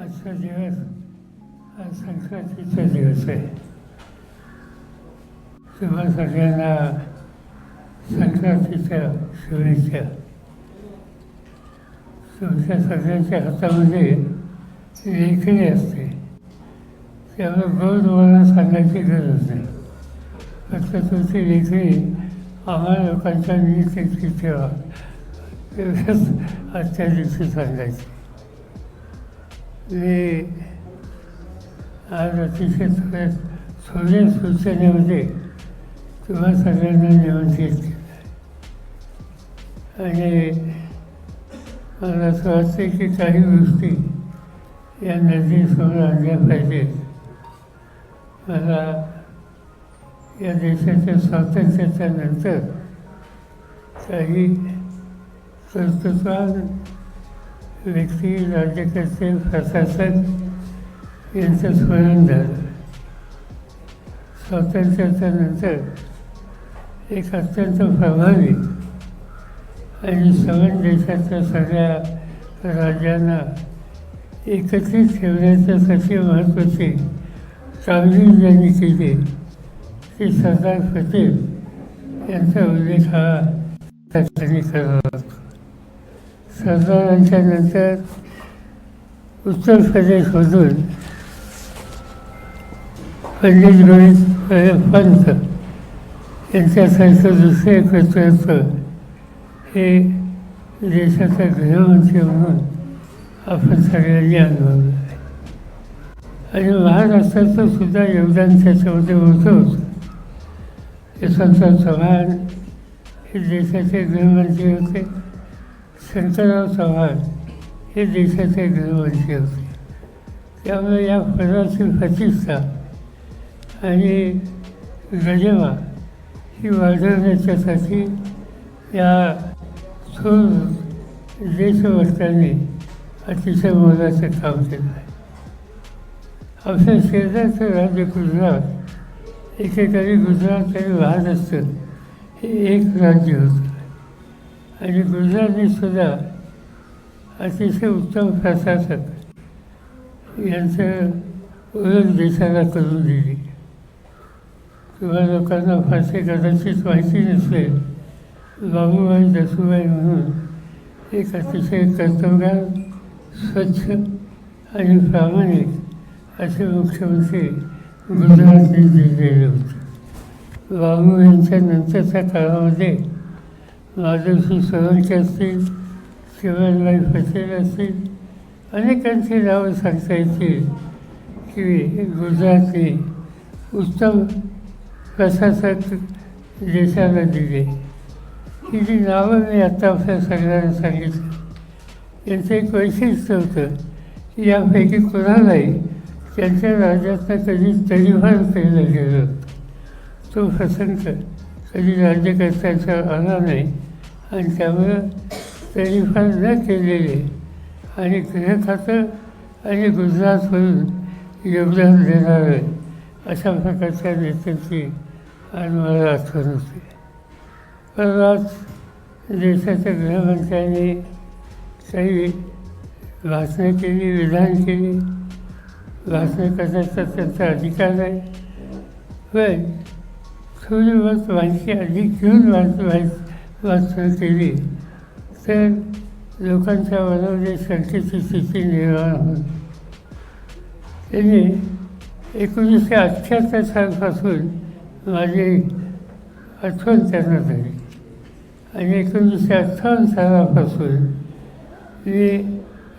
आजचा दिवस हा संक्रांतीचा दिवस आहे. तुम्हा सगळ्यांना संक्रांतीच्या शुभेच्छा. तुमच्या सगळ्यांच्या हातामध्ये लेखणी असते. त्यामुळे गोड मला सांगायची गरज नाही. फक्त तुमची लेखणी आम्हाला लोकांच्या निमित्त ठेवा. एवढंच आजच्या दिवशी सांगायची. मी आज अतिशय थोड्या थोड्या सूचनेमध्ये तुम्हा सगळ्यांना निमंत्रित केलं आणि मला असं वाटतं की काही गोष्टी या नदीसमोर आणल्या पाहिजेत. मला या देशाच्या स्वातंत्र्याच्या नंतर काही कर्तृत्वान व्यक्ती राज्यकर्ते प्रशासक यांचं स्मरण झालं. स्वातंत्र्याच्यानंतर एक अत्यंत प्रभावी आणि सगळ्या देशाच्या सगळ्या राज्यांना एकत्रित ठेवण्याच्यासाठी महत्त्वाची कामगिरी ज्यांनी केली. ते सरदार पटेल यांचा उल्लेख हा त्या ठिकाणी करावा लागतो सरदारांच्या नंतर उत्तर प्रदेशमधून पंडित गोविंद पंत यांच्यासारखं दुसरे एक कर्तृत्व हे देशाचा गृहमंत्री म्हणून आपण सगळ्यांनी अनुभवलं आहे. आणि महाराष्ट्राचं सुद्धा योगदान त्याच्यामध्ये मोठं होतं यशवंतराव चव्हाण हे देशाचे गृहमंत्री होते. शंकरराव चव्हाण हे देशाचे गृहमंत्री होते त्यामुळे या पदाची प्रतिष्ठा आणि गरिमा ही वाढवण्याच्यासाठी या थोर देशभक्तांनी अतिशय मोलाचं काम केलं आहे. आपल्या शेजारचं राज्य गुजरात एकेकाळी गुजरात आणि महाराष्ट्र हे एक राज्य होतं. आणि गुजरातीसुद्धा अतिशय उत्तम प्रशासक यांचं ओळख देशाला करून दिली. किंवा लोकांना फारसे कदाचित माहिती नसेल बाबूबाई दसूबाई म्हणून एक अतिशय कर्तव्यगार स्वच्छ आणि प्रामाणिक असे मुख्यमंत्री गुजरातने दिलेले होते. बाबू यांच्या नंतरच्या काळामध्ये माधवसिंग सोळंकी असतील शिवराजबाई पटेल असतील अनेकांची नावं सांगता येतील की गुजरातने उत्तम प्रशासक देशाला दिले. ही जी नावं मी आत्ता आपल्या सगळ्यांना सांगितलं. यांचं एक वैशिष्ट्य होतं की यापैकी कोणालाही त्यांच्या राज्यातनं कधी तडीफार केलं गेलं. तो प्रसंग कधी राज्यकर्त्यांचा आला नाही आणि त्यामुळं तडीफार न केलेले आणि गृह खातं आणि गुजरातमधून योगदान देणारं अशा प्रकारच्या नेत्यांची आज मला आठवण होते. पण आज देशाच्या गृहमंत्र्यांनी काही भाषणं केली विधान केली भाषणं करण्याचा त्यांचा अधिकार आहे. पण थोडी बहुत माहिती अधिक घेऊन वाच वाचन केली तर लोकांच्या मनामध्ये शंकेची स्थिती निर्माण होईल त्यांनी एकोणीसशे अठ्ठ्याहत्तर सालपासून माझी आठवण त्यांना झाली. आणि एकोणीसशे अठ्ठावन्न सालापासून मी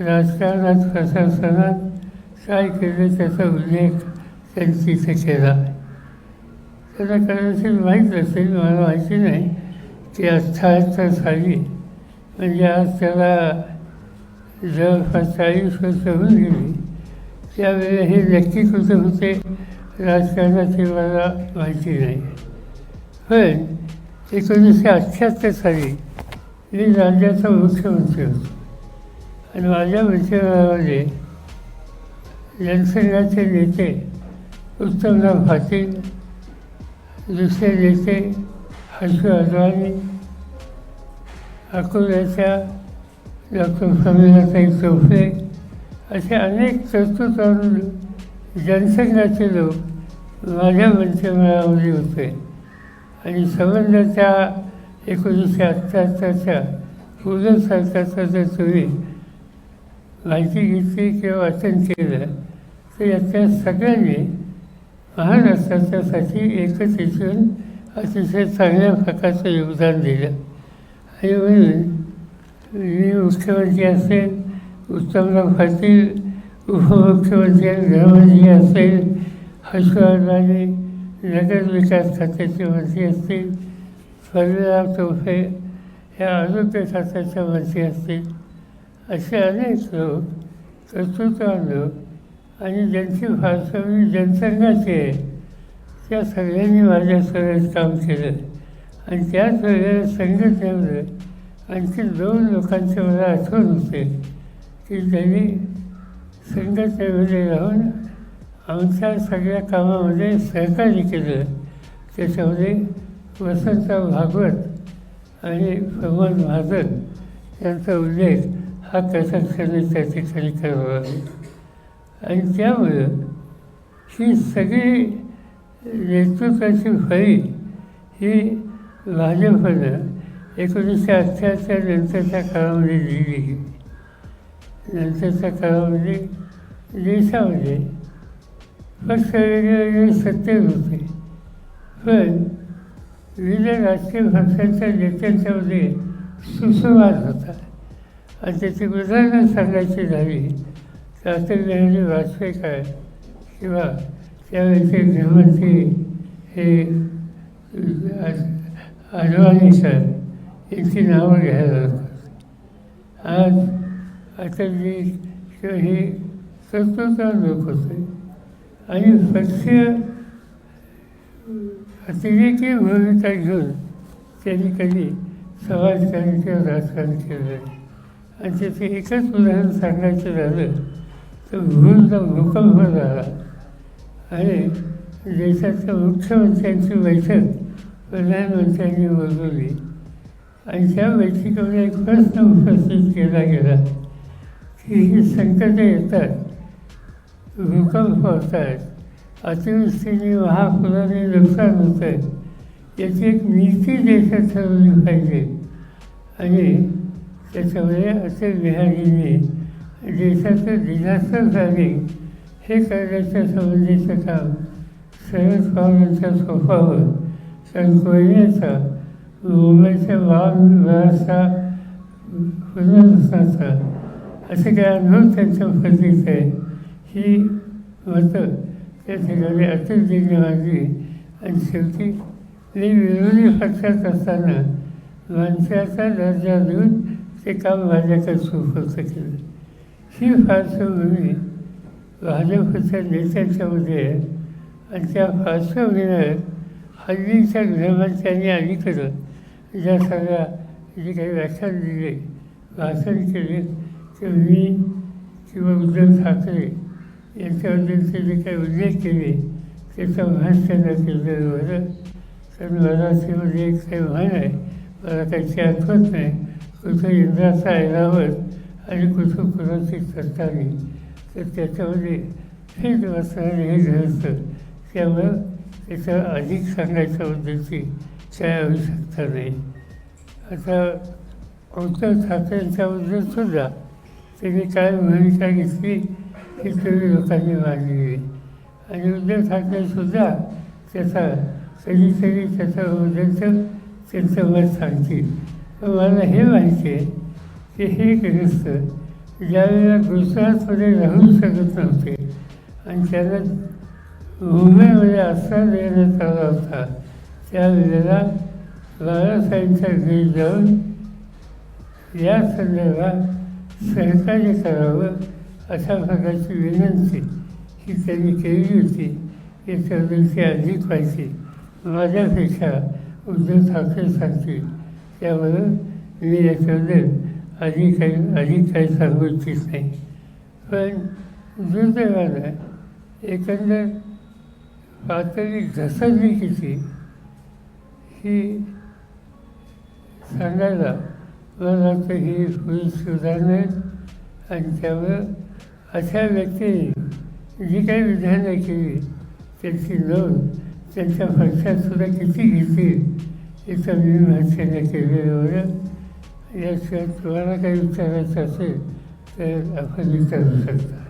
राजकारणात प्रशासनात काय केलं त्याचा उल्लेख त्यांनी तिथे केला. त्यांना कदाचित माहीत असेल मला माहिती नाही ती अठ्ठाहत्तर साली म्हणजे आज त्याला जवळपास चाळीस वर्ष होऊन गेली. त्यावेळेला हे नक्की कुठे होते राजकारणाची मला माहिती नाही. पण एकोणीसशे अठ्ठ्याहत्तर साली मी राज्याचा मुख्यमंत्री होतो. आणि माझ्या मंत्रिमंडळामध्ये जनसंघाचे नेते उत्तमराव पाटील दुसरे नेते हर्षू अडवाणी अकोल्याच्या डॉक्टर प्रमिलाताई चौफे असे अनेक कर्तृत्वान जनसंघाचे लोक माझ्या मंत्रिमंडळामध्ये होते. आणि संबंध त्या एकोणीसशे अठ्ठ्याहत्तरच्या पूर्ण सरकारचा जर तुम्ही माहिती घेतली किंवा वाचन केलं तर याच्या सगळ्यांनी महाराष्ट्राच्यासाठी एकच येऊन अतिशय चांगल्या प्रकारचं योगदान दिलं. आणि म्हणून मी मुख्यमंत्री असेल उत्तमराव पाटील उपमुख्यमंत्री गृहमंत्री असेल हर्षवर्धनाने नगर विकास खात्याचे मंत्री असतील फडणराव तोफे या आरोग्य खात्याच्या मंत्री असतील असे अनेक लोक कर्तृत्वान लोक आणि ज्यांची पार्श्वभूमी जनसंघाची आहे त्या सगळ्यांनी माझ्या सगळ्यात काम केलं. आणि त्याच सगळ्या संघटनेमध्ये आणखी दोन लोकांचे मला आठवण होते की त्यांनी संघटनेमध्ये राहून आमच्या सगळ्या कामामध्ये सहकार्य केलं. त्याच्यामध्ये वसंतराव भागवत आणि भगवान महाजन यांचा उल्लेख हा कथाक्षणी त्या ठिकाणी करावा. आणि त्यामुळं ही सगळी नेतृत्वाची फळी ही भाजपनं एकोणीसशे अठ्ठ्याहत्तर नंतरच्या काळामध्ये दिली. नंतरच्या काळामध्ये देशामध्ये पक्ष वेगवेगळे सत्तेत होते. पण विविध राजकीय पक्षांच्या नेत्यांच्यामध्ये सुसंवाद होता. आणि त्याची उदाहरणं सांगायची झाली तर अटल वाजपेयी काय किंवा त्यावेळेचे गृहमंत्री हे अडवाणी सर यांची नावं घ्यायला लागतात. आज अटलजी किंवा हे कर्तृत्व लोक होते आणि पक्षीय अतिरेकी भूमिका घेऊन त्यांनी कधी समाजकारण किंवा राजकारण केलं आणि त्याचं एकच उदाहरण सांगायचं झालं तो भूलचा भूकंप झाला. आणि देशाच्या मुख्यमंत्र्यांची बैठक प्रधानमंत्र्यांनी बोलवली. आणि त्या बैठकीमध्ये एक प्रश्न उपस्थित केला गेला की ही संकटं येतात भूकंप होत आहेत अतिवृष्टीने महापुराने नुकसान होतं आहे याची एक नीती देशात ठरवली पाहिजे. आणि त्याच्यामुळे असे बिहारीने देशाचं डिझास्टर झाले हे करण्याच्या संबंधीचं काम शरद पवारांच्या सोफावर कारण कोयन्याचा मुंबईच्या वाहन व्यवस्था पुनर्वसनाचा असे काही अनुभव त्यांच्या पद्धतीचं आहे. ही मतं त्या ठिकाणी अतिशय मांडली आणि शेवटी मी विरोधी पक्षात असताना माणसाचा दर्जा देऊन ते काम माझ्याकडे सुपूर्द केलं ही पार्श्वभूमी भाजपच्या नेत्याच्यामध्ये आणि त्या पार्श्वभूमीवर हल्लीच्या गृहमंत्र्यांनी अलीकडं ज्या सगळ्या जे काही व्याख्यान दिले भाषण केले ते मी किंवा उद्धव ठाकरे यांच्याबद्दलचे जे काही उल्लेख केले त्याचं भाष्य त्यांना केलेलं बरं तर मराठीमध्ये एक काही म्हण आहे मला काही आठवत नाही. कुठं इंद्राचा ऐरावत आणि कुठं कुणाची करतानी तर त्याच्यामध्ये हे वाचणारे हे घडतं त्यामुळं त्याचं अधिक सांगायच्याबद्दलची काय आवश्यकता नाही. आता उद्धव ठाकरेंच्याबद्दल सुद्धा त्यांनी काय भूमिका घेतली ही सगळी लोकांनी मांडलेली आहे. आणि उद्धव ठाकरेसुद्धा त्याचा कधीतरी त्याच्याबद्दलचं त्यांचं मत सांगतील. पण मला हे माहिती आहे की हे ग्रस्त ज्यावेळेला गुजरातमध्ये राहू शकत नव्हते आणि त्यांना मुंबईमध्ये आश्रय देण्यात आला होता त्यावेळेला बाळासाहेबांच्या घरी जाऊन या संदर्भात सहकार्य करावं अशा प्रकारची विनंती ही त्यांनी केली होती. याच्याबद्दलची अधिक माहिती माझ्यापेक्षा उद्धव ठाकरे सांगतील त्यामुळं मी याच्याबद्दल अधिक काही अधिक काही सांगू इच्छित नाही. पण दुर्दैवानं एकंदर पातळी घसरली किती ही सांगायला मला तर ही होईल सुधारणा आणि त्यामुळं अशा व्यक्तीने जी काही विधानं केली त्याची नोंद त्यांच्या पक्षातसुद्धा किती घेतील याचं मी भाषेने केलेलं याशिवाय तुम्हाला काही विचारायचं असेल तर आपण विचारू शकता